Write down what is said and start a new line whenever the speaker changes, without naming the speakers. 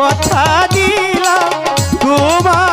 কথা দিলাম তোমার